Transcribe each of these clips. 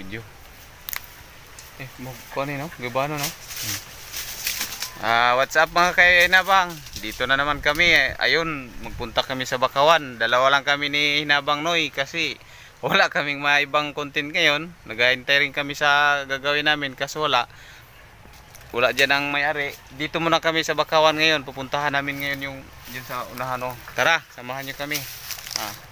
video. Eh, mo ko no? Gabano no? Ah, what's up mga kainabang? Dito na naman kami. eh. Ayun, magpunta kami sa Bakawan. Dalawa lang kami ni Hinabang Noy kasi wala kaming maibang content ngayon. Nag-aantay rin kami sa gagawin namin kasi wala. Wala dyan ang may-ari. Dito muna kami sa Bakawan ngayon. Pupuntahan namin ngayon yung dyan sa unahan. Oh. Tara, samahan nyo kami. Ah.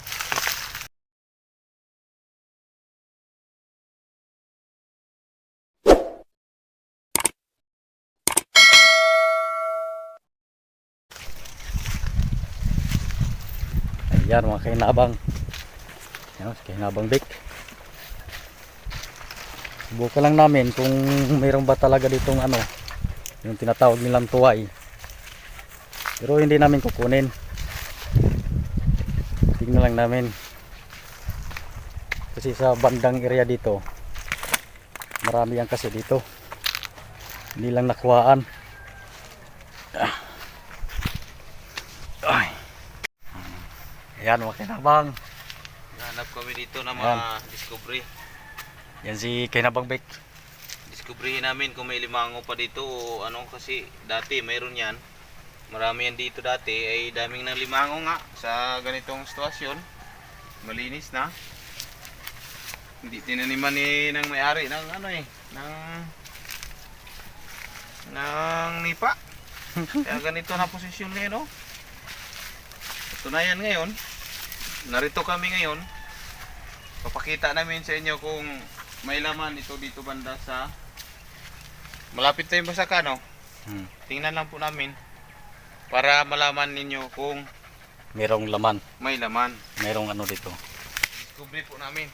Ayan mga kainabang. Ayan, si kainabang Vic. Subukan lang namin kung mayroon ba talaga ditong ano, yung tinatawag nilang tuway. Pero hindi namin kukunin. Tingnan lang namin. Kasi sa bandang area dito, marami yan kasi dito. Hindi lang nakuhaan. Ah. Ay. Ayan mga kainabang. Hanap kami dito ng Ayan. mga discovery. Yan si Kainabang Vic. Discoveryhin namin kung may limango pa dito o ano kasi dati mayroon yan. Marami yan dito dati ay daming ng limango nga sa ganitong sitwasyon. Malinis na. Hindi tinaniman ni ng may-ari ng ano eh, ng ng nipa. Kaya ganito na posisyon ngayon, no? Tunayan ngayon, narito kami ngayon. Papakita namin sa inyo kung may laman ito dito banda sa malapit tayong Basaka, no? Hmm. Tingnan lang po namin para malaman ninyo kung Merong laman. may laman. Merong ano dito. Discovery po namin.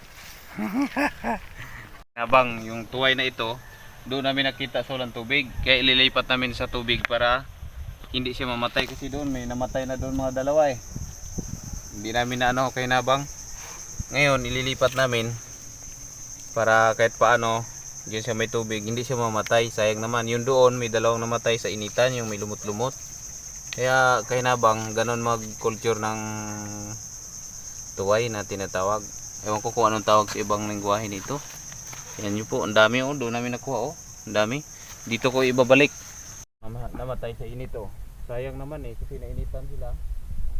Habang yung tuway na ito, doon namin nakita sa walang tubig. Kaya ililipat namin sa tubig para hindi siya mamatay kasi doon may namatay na doon mga dalawa eh. Hindi namin na ano kay Nabang. Ngayon ililipat namin para kahit paano diyan siya may tubig, hindi siya mamatay. Sayang naman, yun doon may dalawang namatay sa initan, yung may lumot-lumot. Kaya kay Nabang, ganon mag-culture ng tuway na tinatawag. Ewan ko kung anong tawag sa ibang lingwahe nito. Yan nyo po, ang dami oh, doon namin nakuha oh. Ang dami. Dito ko ibabalik. Nama- Namatay sa init oh. Sayang naman eh, kasi nainitan sila.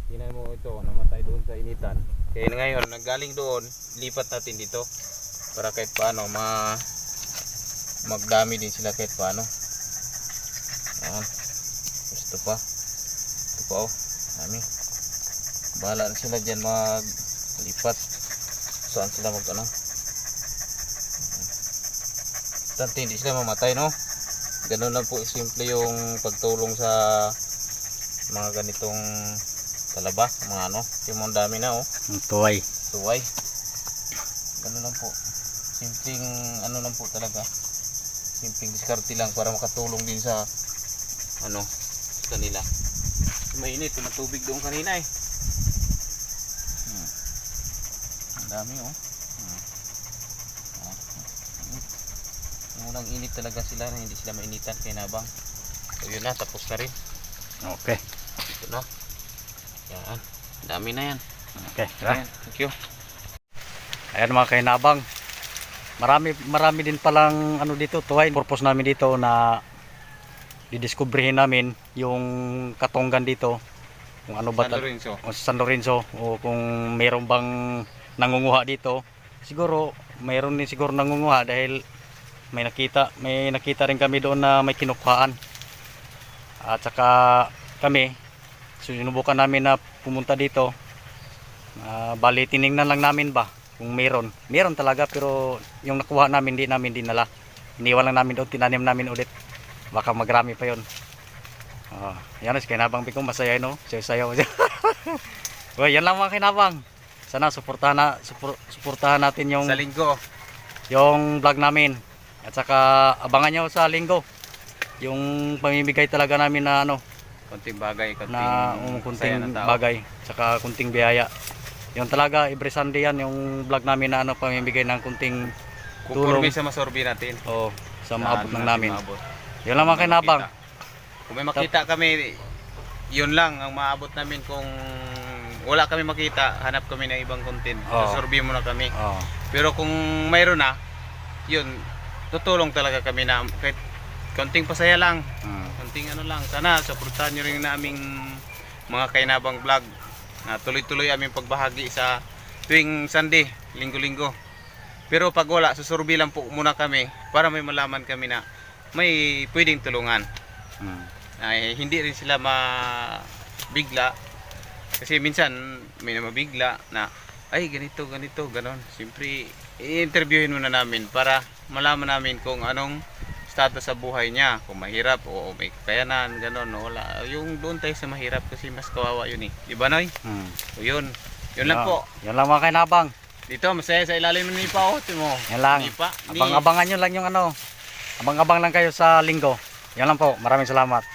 Tingnan mo ito, namatay doon sa initan. Kaya ngayon, naggaling doon, lipat natin dito. Para kahit paano, ma magdami din sila kahit paano. Ayan. Gusto pa. Ito pa oh. Dami. Bahala na sila dyan maglipat. Saan sila mag ano. Tante, hindi sila mamatay no. Ganun lang po simple yung pagtulong sa mga ganitong talaba, mga ano. Yung mga dami na oh. Ang tuway. Suway. Ganun lang po. Simpleng ano lang po talaga. Simpleng diskarte lang para makatulong din sa ano kanila. Mainit, may tubig doon kanina eh. Hmm. Ang dami oh. Hmm. Ah, hmm. Yung unang init talaga sila na hindi sila mainitan kay Nabang. So yun na, tapos na rin. Okay. Ito na. Dami na yan. Okay. Tara. Ayan, thank you. Ayan mga kainabang. Marami marami din palang ano dito tuway. Purpose namin dito na didiskubrihin namin yung katonggan dito. Kung ano ba San Lorenzo. o sa San Lorenzo o kung mayroon bang nangunguha dito. Siguro mayroon din siguro nangunguha dahil may nakita may nakita rin kami doon na may kinukuhaan. At saka kami sinubukan namin na pumunta dito. Ah, bali tiningnan lang namin ba kung meron. Meron talaga pero yung nakuha namin di namin dinala. Iniwan lang namin doon, tinanim namin ulit. Baka magrami pa yon. Ah, yan is kinabang bigong masaya no. Sayo-sayo. Well, yan lang mga kinabang. Sana suportahan na supor, suportahan natin yung Sa linggo. yung vlog namin. At saka abangan nyo sa linggo. Yung pamimigay talaga namin na ano, Konting bagay, konting na um, kunting ng tao. bagay, saka kunting biyaya. Yung talaga every Sunday yan yung vlog namin na ano pamimigay ng kunting tulong. Kukurbi sa masorbi natin. oh, sa maabot Saan ng natin namin. maabot. Yun lang mga kinabang. Kung may makita kami, yun lang ang maabot namin kung wala kami makita, hanap kami ng ibang content. Oo. Sasorbi mo na kami. Oh. Pero kung mayroon na, yun, tutulong talaga kami na kahit konting pasaya lang, Mm. konting ano lang. Sana suportahan nyo rin naming mga kainabang vlog na tuloy-tuloy aming pagbahagi sa tuwing Sunday, linggo-linggo. Pero pag wala, susurbi lang po muna kami para may malaman kami na may pwedeng tulungan. Mm. Ay, hindi rin sila mabigla. Kasi minsan may na mabigla na ay ganito, ganito, ganon. Siyempre, i-interviewin muna namin para malaman namin kung anong status sa buhay niya. Kung mahirap o may kakayanan, ganon. o Wala. Yung doon tayo sa mahirap kasi mas kawawa yun eh. Di ba, Noy? Mm. O yun. Yun lang po. Yan lang mga kainabang. Dito, masaya sa ilalim ng nipa. O, timo. Yan lang. Nipa. ni- Abang-abangan nyo lang yung ano. Abang-abang lang kayo sa linggo. Yan lang po. Maraming salamat.